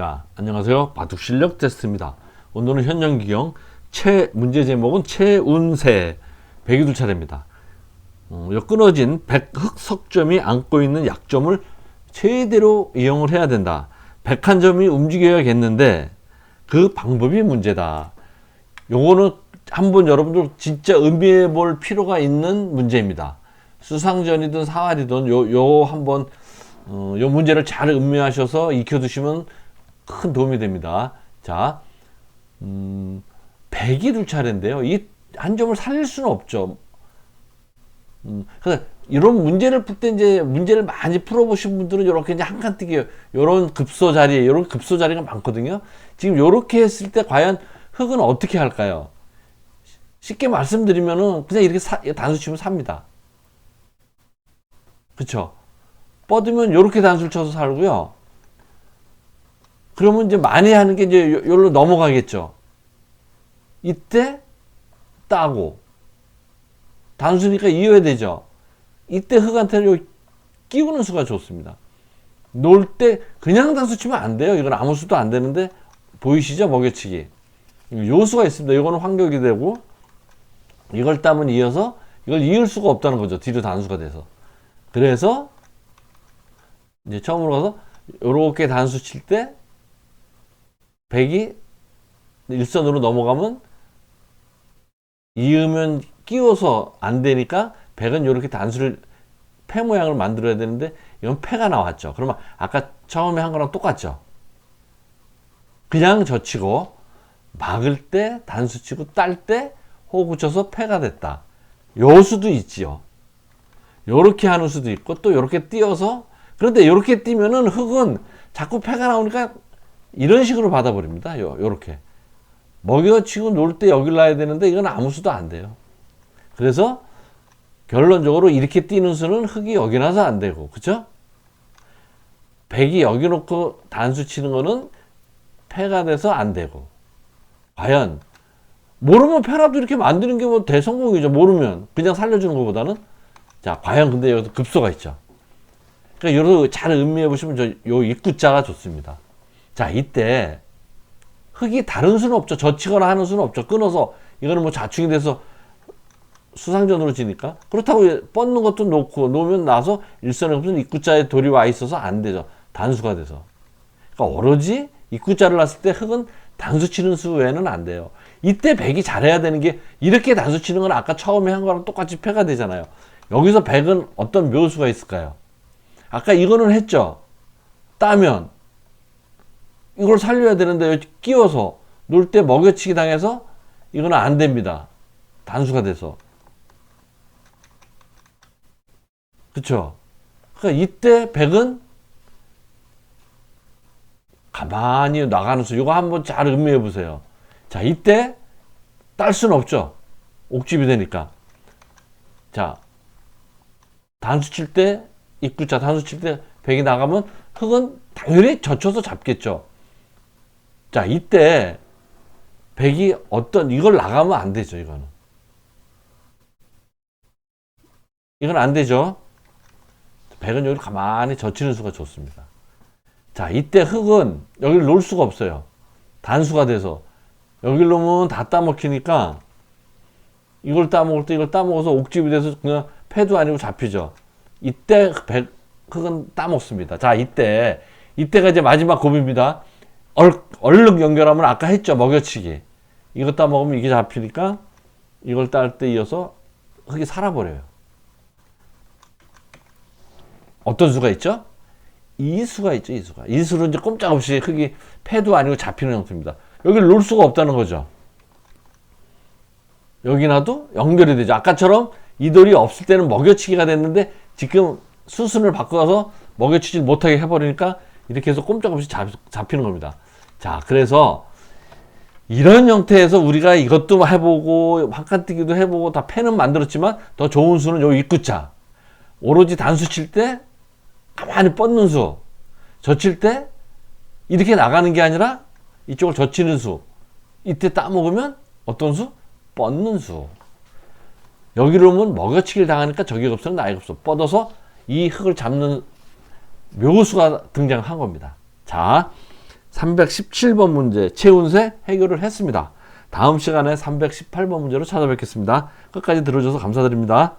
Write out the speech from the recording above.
자, 안녕하세요. 바둑 실력 테스트입니다. 오늘은 현영기경 최 문제 제목은 최운세 백이둘 차례입니다. 어, 요 끊어진 백흑석점이 안고 있는 약점을 최대로 이용을 해야 된다. 백한 점이 움직여야겠는데 그 방법이 문제다. 요거는 한번 여러분들 진짜 의미해 볼 필요가 있는 문제입니다. 수상전이든 사활이든 요, 요 한번 어, 요 문제를 잘 음미하셔서 익혀두시면 큰 도움이 됩니다. 자, 음, 100이 둘 차례인데요. 이 한 점을 살릴 수는 없죠. 음, 그래서 이런 문제를 풀 때 이제 문제를 많이 풀어보신 분들은 이렇게 이제 한 칸 뜨기 이런 급소 자리에 이런 급소 자리가 많거든요. 지금 이렇게 했을 때 과연 흙은 어떻게 할까요? 쉽게 말씀드리면은 그냥 이렇게 사, 단수 치면 삽니다. 그쵸? 뻗으면 이렇게 단수를 쳐서 살고요. 그러면 이제 많이 하는 게 이제 요- 요로 넘어가겠죠. 이때 따고 단수니까 이어야 되죠. 이때 흑한테는 요 끼우는 수가 좋습니다. 놀 때 그냥 단수 치면 안 돼요. 이건 아무 수도 안 되는데 보이시죠? 먹여치기. 요 수가 있습니다. 이거는 환격이 되고 이걸 따면 이어서 이걸 이을 수가 없다는 거죠. 뒤로 단수가 돼서. 그래서 이제 처음으로 가서 요렇게 단수 칠 때 100이 일선으로 넘어가면 이으면 끼워서 안 되니까 100은 이렇게 단수를 패 모양을 만들어야 되는데 이건 패가 나왔죠. 그러면 아까 처음에 한 거랑 똑같죠. 그냥 젖히고 막을 때 단수 치고 딸 때 호구 쳐서 패가 됐다. 요 수도 있지요. 요렇게 하는 수도 있고 또 요렇게 띄어서 그런데 요렇게 띄면은 흙은 자꾸 패가 나오니까 이런 식으로 받아버립니다. 요, 요렇게. 먹여치고 놀 때 여길 놔야 되는데 이건 아무 수도 안 돼요. 그래서 결론적으로 이렇게 뛰는 수는 흙이 여기 나서 안 되고, 그쵸? 백이 여기 놓고 단수 치는 거는 패가 돼서 안 되고. 과연, 모르면 패라도 이렇게 만드는 게 뭐 대성공이죠. 모르면. 그냥 살려주는 것보다는. 자, 과연 근데 여기서 급소가 있죠. 그러니까 여러분 잘 음미해 보시면 저 요 입구자가 좋습니다. 자, 이때 흙이 다른 수는 없죠. 젖히거나 하는 수는 없죠. 끊어서 이거는 뭐 자충이 돼서 수상전으로 지니까 그렇다고 뻗는 것도 놓고 놓으면 나서 일선에 무슨 입구자에 돌이 와 있어서 안 되죠. 단수가 돼서. 그러니까 오로지 입구자를 놨을 때 흙은 단수 치는 수 외에는 안 돼요. 이때 백이 잘해야 되는 게 이렇게 단수 치는 건 아까 처음에 한 거랑 똑같이 패가 되잖아요. 여기서 백은 어떤 묘수가 있을까요? 아까 이거는 했죠. 따면 이걸 살려야 되는데 끼워서 놀 때 먹여치기 당해서 이거는 안 됩니다. 단수가 돼서. 그쵸? 그러니까 이때 백은 가만히 나가는 수. 이거 한번 잘 음미해 보세요. 자, 이때 딸 수는 없죠. 옥집이 되니까. 자, 단수 칠 때, 입구자 단수 칠때 백이 나가면 흙은 당연히 젖혀서 잡겠죠. 자, 이때 백이 어떤 이걸 나가면 안 되죠, 이거는. 이건 안 되죠. 백은 여기 가만히 젖히는 수가 좋습니다. 자, 이때 흙은 여기를 놓을 수가 없어요. 단수가 돼서. 여기를 놓으면 다 따먹히니까 이걸 따먹을 때 이걸 따먹어서 옥집이 돼서 그냥 패도 아니고 잡히죠. 이때 백, 흙은 따먹습니다. 자, 이때, 이때가 이제 마지막 고비입니다. 얼, 얼른 연결하면 아까 했죠. 먹여치기. 이거 따먹으면 이게 잡히니까 이걸 딸 때 이어서 흙이 살아버려요. 어떤 수가 있죠? 이 수가 있죠, 이 수가. 이 수는 이제 꼼짝없이 흙이 패도 아니고 잡히는 형태입니다. 여기를 놓을 수가 없다는 거죠. 여기 놔도 연결이 되죠. 아까처럼 이 돌이 없을 때는 먹여치기가 됐는데 지금 수순을 바꿔서 먹여치지 못하게 해버리니까 이렇게 해서 꼼짝없이 잡, 잡히는 겁니다. 자, 그래서 이런 형태에서 우리가 이것도 해보고 한칸뜨기도 해보고 다 패는 만들었지만 더 좋은 수는 요 입구자. 오로지 단수 칠 때 가만히 뻗는 수. 젖힐 때 이렇게 나가는 게 아니라 이쪽을 젖히는 수. 이때 따먹으면 어떤 수? 뻗는 수. 여기로 오면 먹여치기를 당하니까 저기 없으면 나이가 없어. 뻗어서 이 흙을 잡는 묘수가 등장한 겁니다. 자, 317번 문제 최운세 해결을 했습니다. 다음 시간에 318번 문제로 찾아뵙겠습니다. 끝까지 들어줘서 감사드립니다.